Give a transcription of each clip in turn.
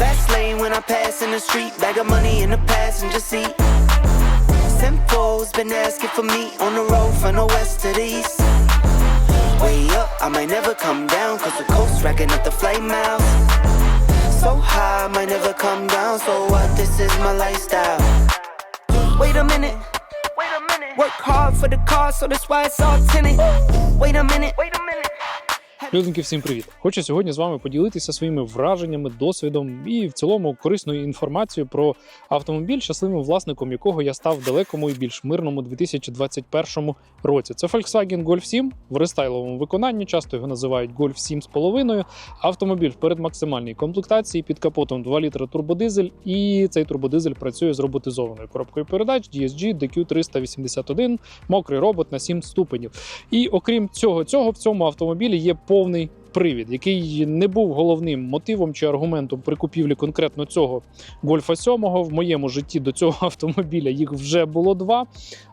Fast lane when I pass in the street, bag of money in the passenger seat. Simcoe's been asking for me on the road from the west to the east. Way up, I might never come down, cause the coast racking up the flame miles. So high, I might never come down, so what? This is my lifestyle. Wait a minute. Wait a minute. Work hard for the car, so that's why it's all tinted. Wait a minute. Wait a minute. Людинки, всім привіт! Хочу сьогодні з вами поділитися своїми враженнями, досвідом і в цілому корисною інформацією про автомобіль, щасливим власником якого я став в далекому і більш мирному 2021 році. Це Volkswagen Golf 7 в рестайловому виконанні. Часто його називають Golf 7,5. Автомобіль в передмаксимальній комплектації під капотом 2 літра турбодизель, і цей турбодизель працює з роботизованою коробкою передач DSG DQ381, мокрий робот на 7 ступенів. І окрім цього, цього в цьому автомобілі є повний привід, який не був головним мотивом чи аргументом при купівлі конкретно цього Гольфа 7. В моєму житті до цього автомобіля їх вже було два.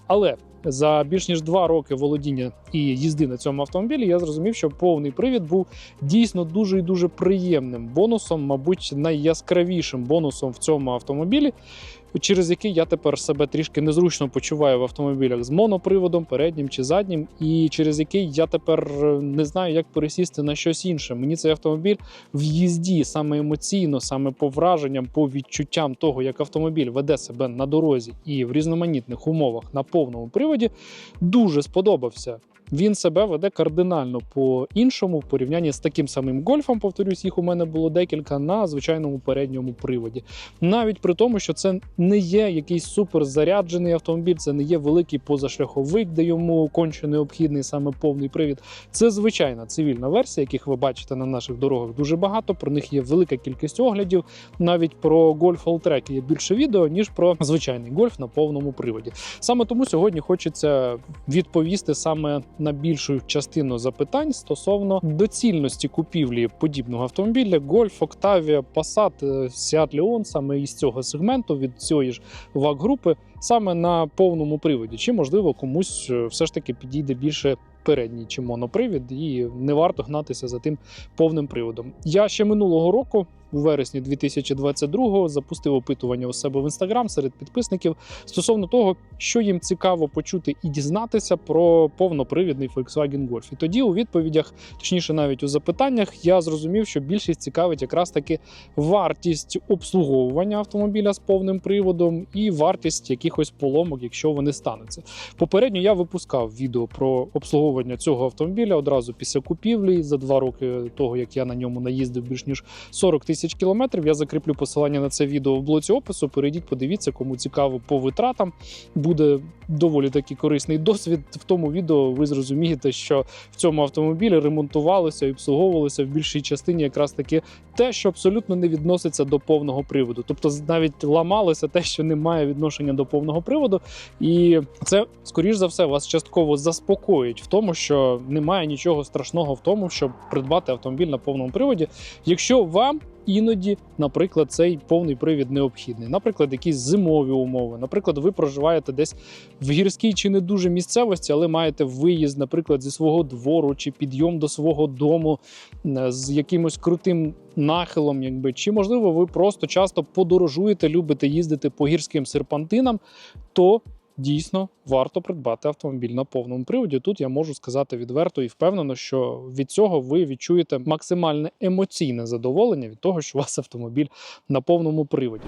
Але за більш ніж два роки володіння і їзди на цьому автомобілі я зрозумів, що повний привід був дійсно дуже і дуже приємним бонусом, мабуть, найяскравішим бонусом в цьому автомобілі, через який я тепер себе трішки незручно почуваю в автомобілях з моноприводом, переднім чи заднім, і через який я тепер е, не знаю, як пересісти на щось інше. Мені цей автомобіль в їзді саме емоційно, саме по враженням, по відчуттям того, як автомобіль веде себе на дорозі і в різноманітних умовах на повному приводі, дуже сподобався. Він себе веде кардинально по-іншому в порівнянні з таким самим гольфом. Повторюсь, їх у мене було декілька на звичайному передньому приводі. Навіть при тому, що це не є якийсь суперзаряджений автомобіль, це не є великий позашляховик, де йому конче необхідний саме повний привід. Це звичайна цивільна версія, яких ви бачите на наших дорогах дуже багато. Про них є велика кількість оглядів. Навіть про Golf Alltrack є більше відео, ніж про звичайний гольф на повному приводі. Саме тому сьогодні хочеться відповісти саме на більшу частину запитань стосовно доцільності купівлі подібного автомобіля Golf, Octavia, Passat, е, Seat Leon, саме із цього сегменту від цієї ж ваг групи, саме на повному приводі. Чи можливо комусь е, все ж таки підійде більше передній чи монопривід, і не варто гнатися за тим повним приводом. Я ще минулого року. У вересні 2022-го запустив опитування у себе в інстаграм серед підписників стосовно того, що їм цікаво почути і дізнатися про повнопривідний Volkswagen Golf. І тоді у відповідях, точніше, навіть у запитаннях, я зрозумів, що більшість цікавить якраз таки вартість обслуговування автомобіля з повним приводом і вартість якихось поломок, якщо вони стануться. Попередньо я випускав відео про обслуговування цього автомобіля одразу після купівлі за два роки того, як я на ньому наїздив більш ніж 40 тисяч кілометрів. Я закріплю посилання на це відео в блоці опису. Перейдіть, подивіться, кому цікаво по витратам. Буде доволі такий корисний досвід. В тому відео ви зрозумієте, що в цьому автомобілі ремонтувалося і обслуговувалося в більшій частині якраз таки те, що абсолютно не відноситься до повного приводу. Тобто навіть ламалося те, що не має відношення до повного приводу. І це, скоріш за все, вас частково заспокоїть в тому, що немає нічого страшного в тому, щоб придбати автомобіль на повному приводі, якщо вам. Іноді, наприклад, цей повний привід необхідний. Наприклад, якісь зимові умови. Наприклад, ви проживаєте десь в гірській чи не дуже місцевості, але маєте виїзд, наприклад, зі свого двору чи підйом до свого дому з якимось крутим нахилом, якби чи можливо ви просто часто подорожуєте, любите їздити по гірським серпантинам, то дійсно варто придбати автомобіль на повному приводі. Тут я можу сказати відверто і впевнено, що від цього ви відчуєте максимальне емоційне задоволення від того, що у вас автомобіль на повному приводі.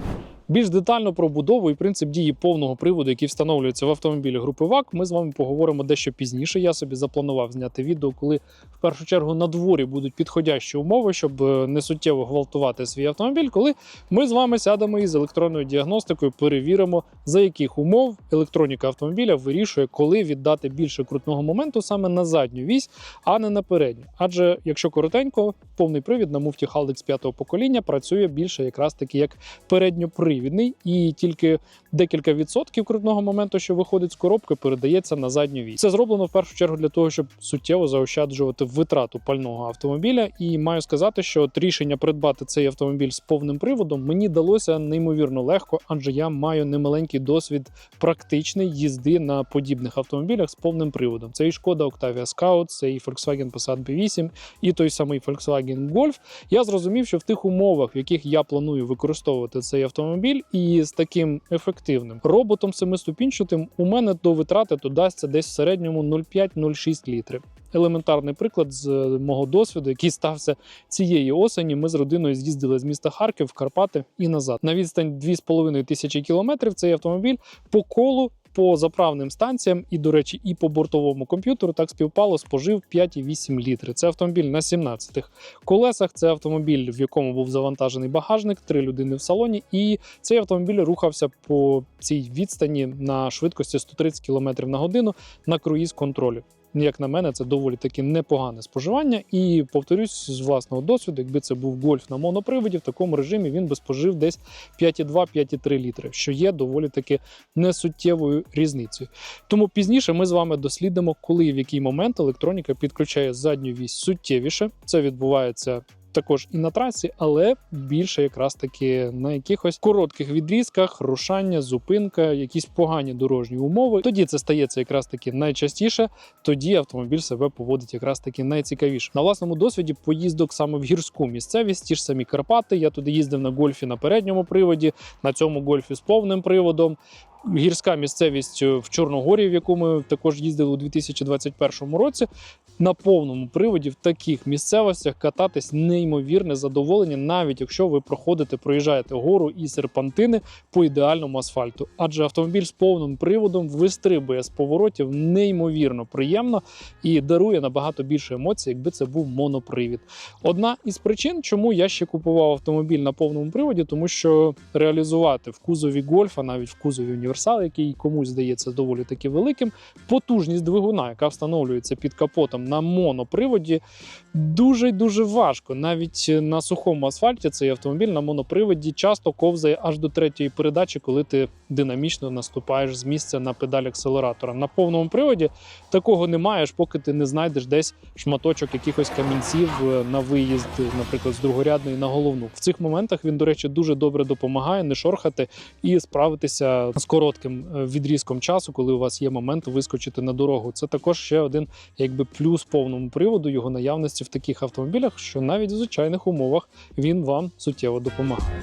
Більш детально про будову і принцип дії повного приводу, який встановлюється в автомобілі групи ВАК, ми з вами поговоримо дещо пізніше. Я собі запланував зняти відео, коли в першу чергу на дворі будуть підходящі умови, щоб е, не суттєво гвалтувати свій автомобіль. Коли ми з вами сядемо із електронною діагностикою, перевіримо, за яких умов електроніка автомобіля вирішує, коли віддати більше крутного моменту саме на задню вісь, а не на передню. Адже якщо коротенько, повний привід на муфті Haldex 5 покоління працює більше якраз таки як передньопривідний. Безперевідний, і тільки декілька відсотків крутного моменту, що виходить з коробки, передається на задню вісь. Це зроблено в першу чергу для того, щоб суттєво заощаджувати витрату пального автомобіля. І маю сказати, що от рішення придбати цей автомобіль з повним приводом мені далося неймовірно легко, адже я маю немаленький досвід практичний їзди на подібних автомобілях з повним приводом. Це і шкода Octavia Scout, це і Volkswagen Passat B8, і той самий Volkswagen Golf. Я зрозумів, що в тих умовах, в яких я планую використовувати цей автомобіль, і з таким ефективним роботом семиступінчатим, у мене до витрати додасться десь в середньому 0,5-0,6 літрів. Елементарний приклад з е, мого досвіду, який стався цієї осені. Ми з родиною з'їздили з міста Харків в Карпати і назад. На відстань 2,5 тисячі кілометрів цей автомобіль по колу. По заправним станціям і, до речі, і по бортовому комп'ютеру так співпало, спожив 5,8 літри. Це автомобіль на 17 колесах. Це автомобіль, в якому був завантажений багажник, три людини в салоні. І цей автомобіль рухався по цій відстані на швидкості 130 км на годину на круїз контролі. Як на мене, це доволі таки непогане споживання. І повторюсь з власного досвіду, якби це був гольф на моноприводі, в такому режимі він би спожив десь 5,2-5,3 літри, що є доволі таки несуттєвою різницею. Тому пізніше ми з вами дослідимо, коли і в який момент електроніка підключає задню вісь суттєвіше. Це відбувається. Також і на трасі, але більше якраз таки на якихось коротких відрізках, рушання, зупинка, якісь погані дорожні умови. Тоді це стається якраз таки найчастіше. Тоді автомобіль себе поводить якраз таки найцікавіше. На власному досвіді поїздок саме в гірську місцевість, ті ж самі Карпати. Я туди їздив на гольфі на передньому приводі, на цьому гольфі з повним приводом. Гірська місцевість в Чорногорі, в яку ми також їздили у 2021 році. На повному приводі в таких місцевостях кататись неймовірне задоволення, навіть якщо ви проходите, проїжджаєте гору і серпантини по ідеальному асфальту. Адже автомобіль з повним приводом вистрибує з поворотів неймовірно приємно і дарує набагато більше емоцій, якби це був монопривід. Одна із причин, чому я ще купував автомобіль на повному приводі, тому що реалізувати в кузові гольфа, навіть в кузові універсал, який комусь здається доволі таки великим, потужність двигуна, яка встановлюється під капотом на моноприводі, дуже дуже важко. Навіть на сухому асфальті цей автомобіль на моноприводі часто ковзає аж до третьої передачі, коли ти динамічно наступаєш з місця на педаль акселератора. На повному приводі такого не маєш, поки ти не знайдеш десь шматочок якихось камінців е, на виїзд, наприклад, з другорядної на головну. В цих моментах він, до речі, дуже добре допомагає не шорхати і справитися з коротким е, відрізком часу, коли у вас є момент вискочити на дорогу. Це також ще один якби плюс повному приводу його наявності в таких автомобілях, що навіть в звичайних умовах він вам суттєво допомагає.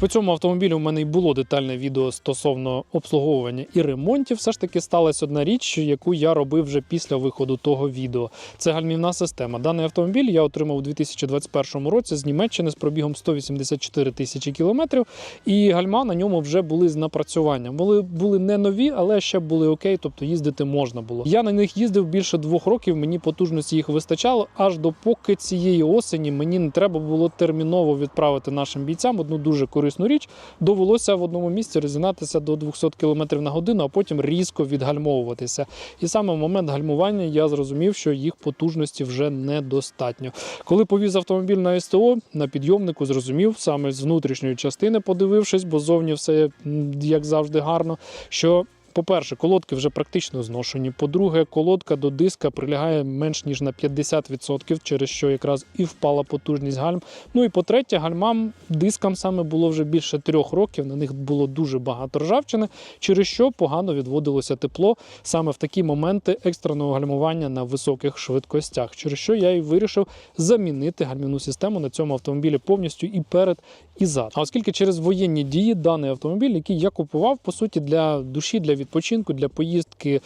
По цьому автомобілю в мене й було детальне відео стосовно обслуговування і ремонтів, все ж таки сталася одна річ, яку я робив вже після виходу того відео. Це гальмівна система. Даний автомобіль я отримав у 2021 році з Німеччини з пробігом 184 тисячі кілометрів, і гальма на ньому вже були з напрацюванням. Були були не нові, але ще були окей, тобто їздити можна було. Я на них їздив більше двох років. Мені потужності їх вистачало, аж допоки цієї осені мені не треба було терміново відправити нашим бійцям одну дуже корисну річ. Довелося в одному місці розігнатися до 200 км на годину, а потім різко відгальмовуватися. І саме в момент гальмування я зрозумів, що їх потужності вже недостатньо. Коли повіз автомобіль на СТО, на підйомнику зрозумів саме з внутрішньої частини, подивившись, бо зовні все як завжди гарно. що по-перше, колодки вже практично зношені. По-друге, колодка до диска прилягає менш ніж на 50%, через що якраз і впала потужність гальм. Ну і по-третє, гальмам дискам саме було вже більше трьох років. На них було дуже багато ржавчини, через що погано відводилося тепло саме в такі моменти екстреного гальмування на високих швидкостях. Через що я і вирішив замінити гальмівну систему на цьому автомобілі повністю і перед, і зад. А оскільки через воєнні дії даний автомобіль, який я купував, по суті, для душі, для відпочинку, для поїздки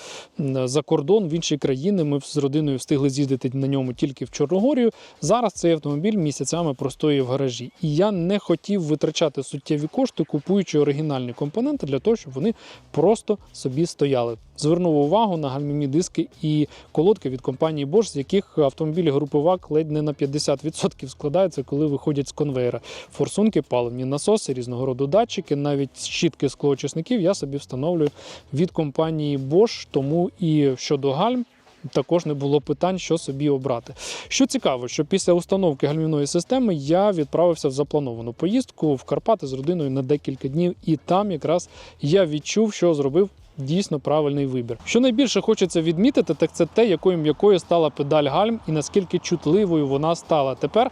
за кордон в інші країни. Ми з родиною встигли з'їздити на ньому тільки в Чорногорію. Зараз цей автомобіль місяцями простоює в гаражі. І я не хотів витрачати суттєві кошти, купуючи оригінальні компоненти для того, щоб вони просто собі стояли. Звернув увагу на гальмівні диски і колодки від компанії Bosch, з яких автомобілі групи ВАК ледь не на 50% складаються, коли виходять з конвейера. Форсунки, паливні насоси, різного роду датчики, навіть щітки склоочисників я собі встановлюю від компанії Bosch, тому і щодо гальм. Також не було питань, що собі обрати. Що цікаво, що після установки гальмівної системи я відправився в заплановану поїздку в Карпати з родиною на декілька днів, і там якраз я відчув, що зробив. Дійсно правильний вибір. Що найбільше хочеться відмітити, так це те, якою м'якою стала педаль гальм і наскільки чутливою вона стала. Тепер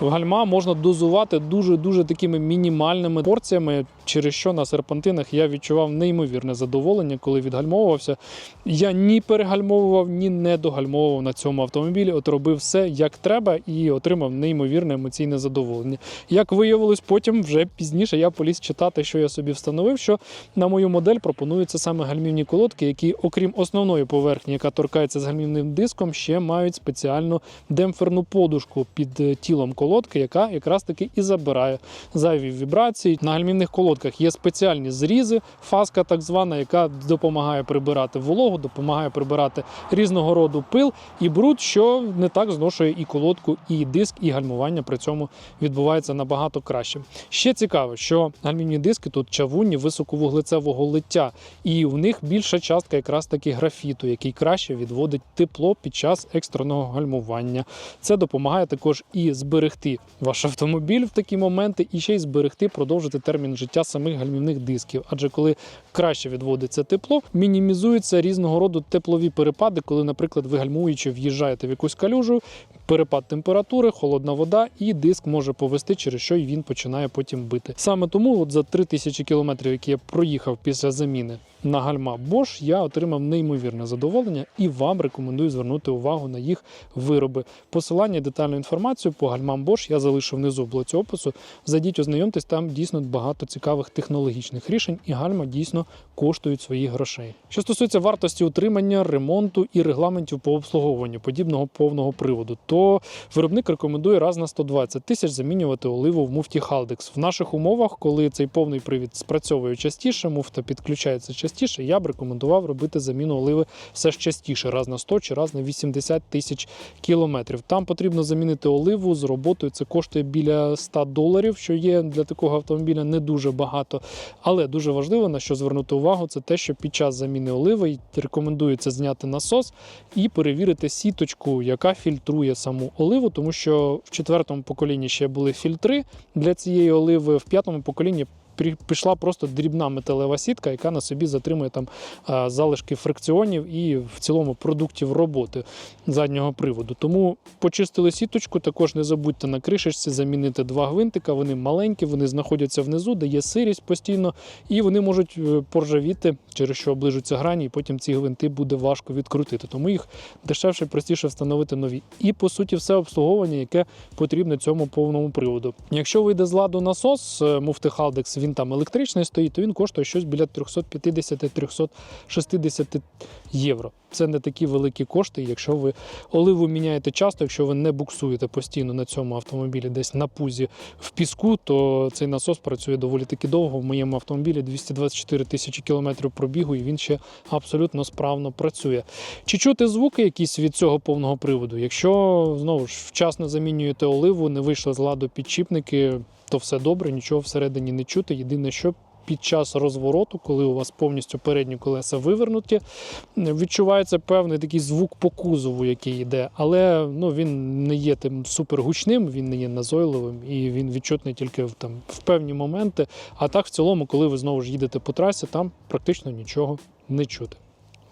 гальма можна дозувати дуже дуже такими мінімальними порціями, через що на серпантинах я відчував неймовірне задоволення, коли відгальмовувався. Я ні перегальмовував, ні не догальмовував на цьому автомобілі. От робив все як треба і отримав неймовірне емоційне задоволення. Як виявилось, потім вже пізніше я поліз читати, що я собі встановив, що на мою модель пропонуються саме гальмівні колодки, які, окрім основної поверхні, яка торкається з гальмівним диском, ще мають спеціальну демпферну подушку під е, тілом колодки, яка якраз таки і забирає зайві вібрації. На гальмівних колодках є спеціальні зрізи, фаска так звана, яка допомагає прибирати вологу, допомагає прибирати різного роду пил і бруд, що не так зношує і колодку, і диск, і гальмування при цьому відбувається набагато краще. Ще цікаво, що гальмівні диски тут чавунні високовуглецевого лиття, і в них більша частка якраз таки графіту, який краще відводить тепло під час екстреного гальмування. Це допомагає також і зберегти ваш автомобіль в такі моменти, і ще й зберегти, продовжити термін життя самих гальмівних дисків. Адже коли краще відводиться тепло, мінімізуються різного роду теплові перепади, коли, наприклад, ви гальмуючи в'їжджаєте в якусь калюжу, перепад температури, холодна вода, і диск може повести, через що він починає потім бити. Саме тому, от за 3000 кілометрів, які я проїхав після заміни на гальма Bosch, я отримав неймовірне задоволення і вам рекомендую звернути увагу на їх вироби. Посилання детальну інформацію по гальмам Bosch я залишу внизу в блоці опису. Зайдіть, ознайомтесь, там дійсно багато цікавих технологічних рішень, і гальма дійсно коштують своїх грошей. Що стосується вартості утримання, ремонту і регламентів по обслуговуванню подібного повного приводу, то виробник рекомендує раз на 120 тисяч замінювати оливу в муфті Haldex. В наших умовах, коли цей повний привід спрацьовує частіше, муфта підключається частіше, я б рекомендував робити заміну оливи все ж частіше, раз на 100 чи раз на 80 тисяч кілометрів. Там потрібно замінити оливу з роботою. Це коштує біля 100 доларів, що є для такого автомобіля не дуже багато. Але дуже важливо на що звернути увагу, це те, що під час заміни оливи рекомендується зняти насос і перевірити сіточку, яка фільтрує саму оливу, тому що в четвертому поколінні ще були фільтри для цієї оливи, в п'ятому поколінні. Пішла просто дрібна металева сітка, яка на собі затримує там залишки фрикціонів і в цілому продуктів роботи заднього приводу. Тому почистили сіточку. Також не забудьте на кришечці замінити два гвинтика. Вони маленькі, вони знаходяться внизу, де є сирість постійно, і вони можуть е, поржавіти, через що оближуться грані, і потім ці гвинти буде важко відкрутити. Тому їх дешевше, простіше встановити нові. І по суті, все обслуговування, яке потрібно цьому повному приводу. Якщо вийде з ладу насос, е, муфти Haldex, він там електричний стоїть, то він коштує щось біля 350-360 євро. Це не такі великі кошти, якщо ви оливу міняєте часто, якщо ви не буксуєте постійно на цьому автомобілі десь на пузі в піску, то цей насос працює доволі таки довго. В моєму автомобілі 224 тисячі кілометрів пробігу, і він ще абсолютно справно працює. Чи чути звуки якісь від цього повного приводу? Якщо знову ж вчасно замінюєте оливу, не вийшли з ладу підчіпники, то все добре, нічого всередині не чути. Єдине, що під час розвороту, коли у вас повністю передні колеса вивернуті, відчувається певний такий звук по кузову, який йде, але ну, він не є тим супергучним, він не є назойливим і він відчутний тільки в, там, в певні моменти. А так, в цілому, коли ви знову ж їдете по трасі, там практично нічого не чути.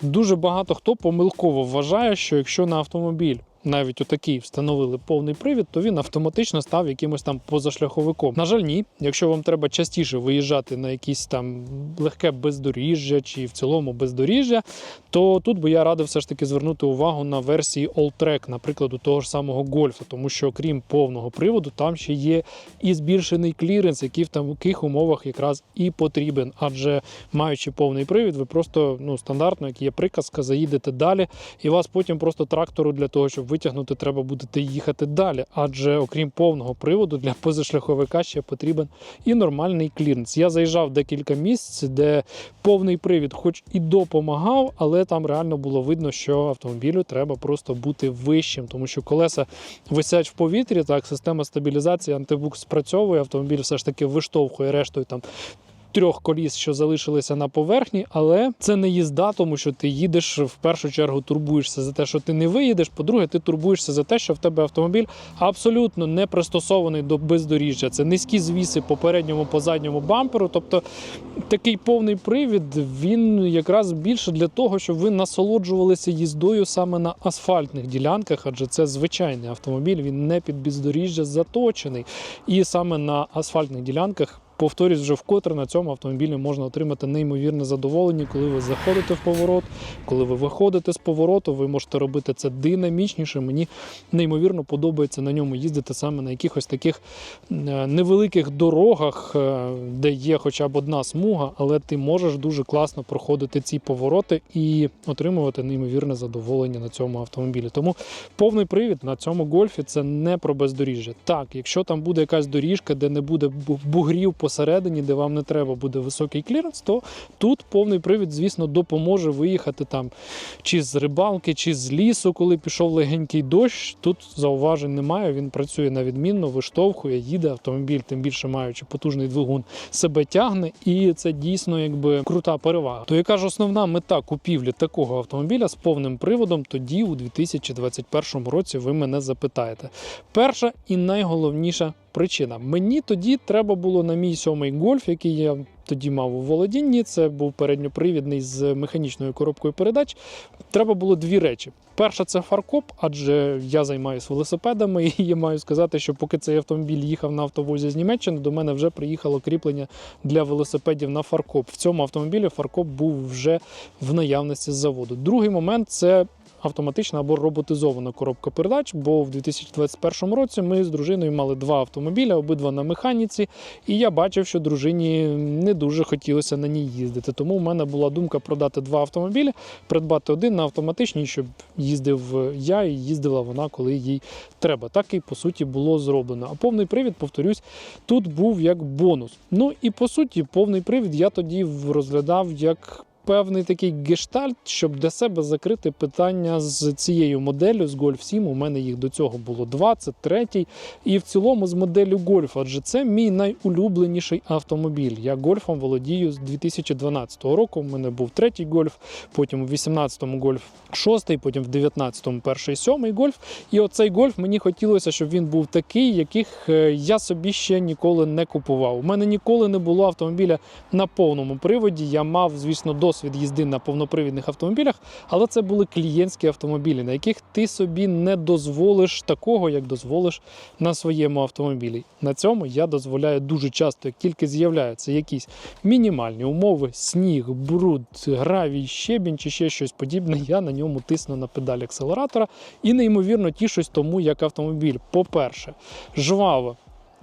Дуже багато хто помилково вважає, що якщо на автомобіль навіть отакий встановили повний привід, то він автоматично став якимось там позашляховиком. На жаль, ні. Якщо вам треба частіше виїжджати на якісь там легке бездоріжжя чи в цілому бездоріжжя, то тут би я радив все ж таки звернути увагу на версії Alltrack, наприклад, у того ж самого гольфа, тому що крім повного приводу, там ще є і збільшений кліренс, який в таких умовах якраз і потрібен. Адже маючи повний привід, ви просто ну стандартно, як є приказка, заїдете далі, і вас потім просто трактору для того, щоб витягнути, треба будете їхати далі. Адже окрім повного приводу для позашляховика ще потрібен і нормальний кліренс. Я заїжджав декілька місць, де повний привід, хоч і допомагав, але там реально було видно, що автомобілю треба просто бути вищим, тому що колеса висять в повітрі. Так, система стабілізації антибук спрацьовує. Автомобіль все ж таки виштовхує рештою там. Трьох коліс, що залишилися на поверхні, але це не їзда, тому що ти їдеш в першу чергу, турбуєшся за те, що ти не виїдеш. По-друге, ти турбуєшся за те, що в тебе автомобіль абсолютно не пристосований до бездоріжжя. Це низькі звіси по передньому, по задньому бамперу. Тобто такий повний привід він якраз більше для того, щоб ви насолоджувалися їздою саме на асфальтних ділянках, адже це звичайний автомобіль, він не під бездоріжжя заточений. І саме на асфальтних ділянках. Повторюсь, вже вкотре на цьому автомобілі можна отримати неймовірне задоволення, коли ви заходите в поворот, коли ви виходите з повороту, ви можете робити це динамічніше. Мені неймовірно подобається на ньому їздити саме на якихось таких е, невеликих дорогах, е, де є хоча б одна смуга, але ти можеш дуже класно проходити ці повороти і отримувати неймовірне задоволення на цьому автомобілі. Тому повний привід на цьому гольфі це не про бездоріжжя. Так, якщо там буде якась доріжка, де не буде бугрів посередині, де вам не треба буде високий кліренс, то тут повний привід, звісно, допоможе виїхати там чи з рибалки, чи з лісу, коли пішов легенький дощ. Тут зауважень немає. Він працює на відмінно, виштовхує, їде автомобіль, тим більше маючи потужний двигун, себе тягне, і це дійсно якби крута перевага. То яка ж основна мета купівлі такого автомобіля з повним приводом, тоді у 2021 році ви мене запитаєте. Перша і найголовніша причина. Мені тоді треба було на мій сьомий гольф, який я тоді мав у володінні. Це був передньопривідний з механічною коробкою передач. Треба було дві речі. Перша це фаркоп, адже я займаюся велосипедами, і я маю сказати, що поки цей автомобіль їхав на автовозі з Німеччини, до мене вже приїхало кріплення для велосипедів на фаркоп. В цьому автомобілі фаркоп був вже в наявності з заводу. Другий момент це автоматична або роботизована коробка передач, бо в 2021 році ми з дружиною мали два автомобіля, обидва на механіці, і я бачив, що дружині не дуже хотілося на ній їздити. Тому в мене була думка продати два автомобілі, придбати один на автоматичній, щоб їздив я і їздила вона, коли їй треба. Так і по суті було зроблено. А повний привід, повторюсь, тут був як бонус. Ну і по суті, повний привід я тоді розглядав як. Певний такий гештальт, щоб для себе закрити питання з цією моделлю з Golf 7. У мене їх до цього було два, це третій. І в цілому з моделлю Golf, адже це мій найулюбленіший автомобіль. Я гольфом володію з 2012 року. У мене був третій гольф, потім у 18-му гольф шостий, потім в 19-му перший сьомий гольф. І оцей гольф мені хотілося, щоб він був такий, яких е, я собі ще ніколи не купував. У мене ніколи не було автомобіля на повному приводі. Я мав, звісно, досвід їзди на повнопривідних автомобілях, але це були клієнтські автомобілі, на яких ти собі не дозволиш такого, як дозволиш на своєму автомобілі. На цьому я дозволяю дуже часто, як тільки з'являються якісь мінімальні умови, сніг, бруд, гравій, щебінь чи ще щось подібне, я на ньому тисну на педаль акселератора і неймовірно тішусь тому, як автомобіль, по-перше, жваво.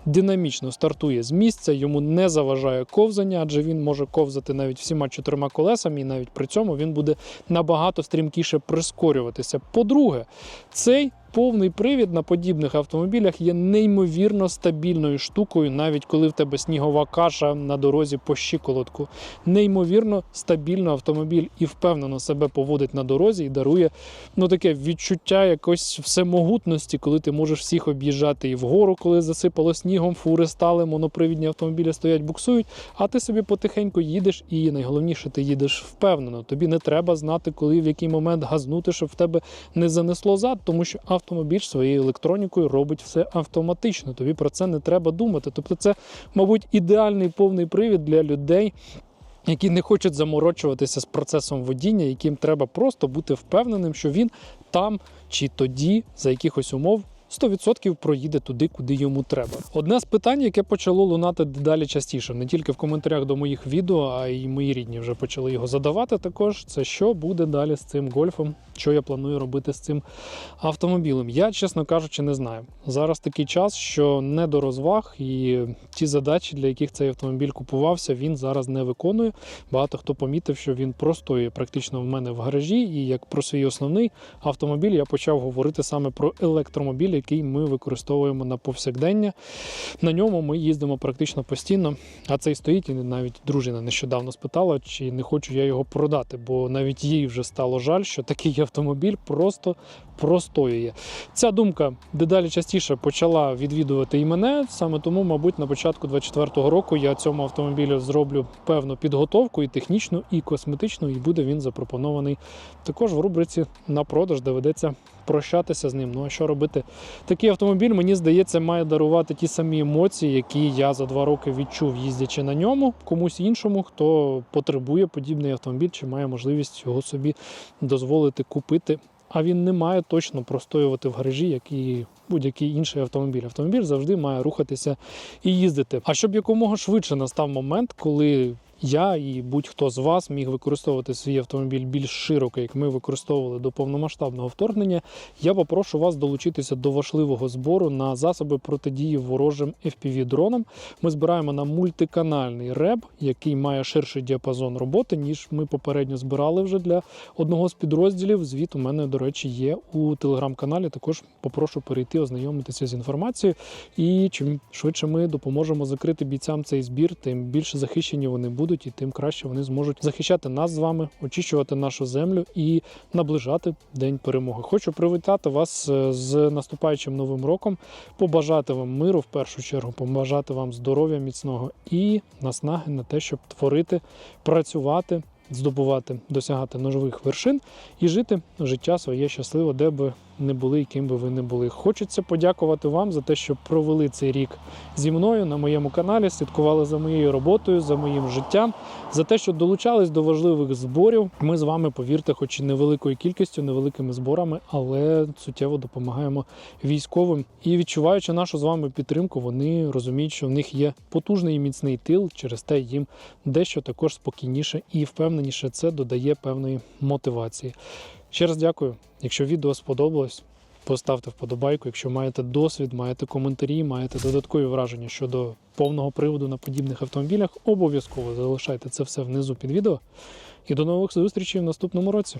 Динамічно стартує з місця, йому не заважає ковзання, адже він може ковзати навіть всіма чотирма колесами, і навіть при цьому він буде набагато стрімкіше прискорюватися. По-друге, цей повний привід на подібних автомобілях є неймовірно стабільною штукою, навіть коли в тебе снігова каша на дорозі по щиколотку. Неймовірно стабільно автомобіль і впевнено себе поводить на дорозі і дарує ну таке відчуття якоїсь всемогутності, коли ти можеш всіх об'їжджати і вгору, коли засипало снігом, фури стали, монопривідні автомобілі стоять, буксують, а ти собі потихеньку їдеш, і найголовніше, ти їдеш впевнено. Тобі не треба знати, коли в який момент газнути, щоб в тебе не занесло зад, тому що автомобіль своєю електронікою робить все автоматично. Тобі про це не треба думати. Тобто, це, мабуть, ідеальний повний привід для людей. які не хочуть заморочуватися з процесом водіння, яким треба просто бути впевненим, що він там чи тоді, за якихось умов. 100% проїде туди, куди йому треба. Одне з питань, яке почало лунати дедалі частіше, не тільки в коментарях до моїх відео, а й мої рідні вже почали його задавати. Також це що буде далі з цим гольфом, що я планую робити з цим автомобілем. Я, чесно кажучи, не знаю. Зараз такий час, що не до розваг, і ті задачі, для яких цей автомобіль купувався, він зараз не виконує. Багато хто помітив, що він простоює практично в мене в гаражі. І як про свій основний автомобіль я почав говорити саме про електромобіль, який ми використовуємо на повсякдення. На ньому ми їздимо практично постійно. А цей стоїть, і навіть дружина нещодавно спитала, чи не хочу я його продати, бо навіть їй вже стало жаль, що такий автомобіль просто простоює. Ця думка дедалі частіше почала відвідувати і мене. Саме тому, мабуть, на початку 24-го року я цьому автомобілю зроблю певну підготовку і технічну, і косметичну, і буде він запропонований також в рубриці на продаж, доведеться прощатися з ним. Ну а що робити? Такий автомобіль, мені здається, має дарувати ті самі емоції, які я за два роки відчув, їздячи на ньому, комусь іншому, хто потребує подібний автомобіль, чи має можливість його собі дозволити купити. А він не має точно простоювати в гаражі, як і будь-який інший автомобіль. Автомобіль завжди має рухатися і їздити. А щоб якомога швидше настав момент, коли я і будь-хто з вас міг використовувати свій автомобіль більш широко, як ми використовували до повномасштабного вторгнення, я попрошу вас долучитися до важливого збору на засоби протидії ворожим FPV-дронам. Ми збираємо на мультиканальний реб, який має ширший діапазон роботи, ніж ми попередньо збирали вже для одного з підрозділів. Звіт у мене, до речі, є у телеграм-каналі. Також попрошу перейти, ознайомитися з інформацією. І чим швидше ми допоможемо закрити бійцям цей збір, тим більше захищені вони будуть, і тим краще вони зможуть захищати нас з вами, очищувати нашу землю і наближати день перемоги. Хочу привітати вас е, з наступаючим новим роком, побажати вам миру в першу чергу, побажати вам здоров'я міцного і наснаги на те, щоб творити, працювати. Здобувати, досягати нових вершин і жити життя своє щасливо, де би не були ким би ви не були. Хочеться подякувати вам за те, що провели цей рік зі мною на моєму каналі, слідкували за моєю роботою, за моїм життям, за те, що долучались до важливих зборів. Ми з вами, повірте, хоч і невеликою кількістю, невеликими зборами, але суттєво допомагаємо військовим. І відчуваючи нашу з вами підтримку, вони розуміють, що в них є потужний і міцний тил. Через те їм дещо також спокійніше і впевненіше це додає певної мотивації. Ще раз дякую. Якщо відео сподобалось, поставте вподобайку. Якщо маєте досвід, маєте коментарі, маєте додаткові враження щодо повного приводу на подібних автомобілях, обов'язково залишайте це все внизу під відео. І до нових зустрічей в наступному році.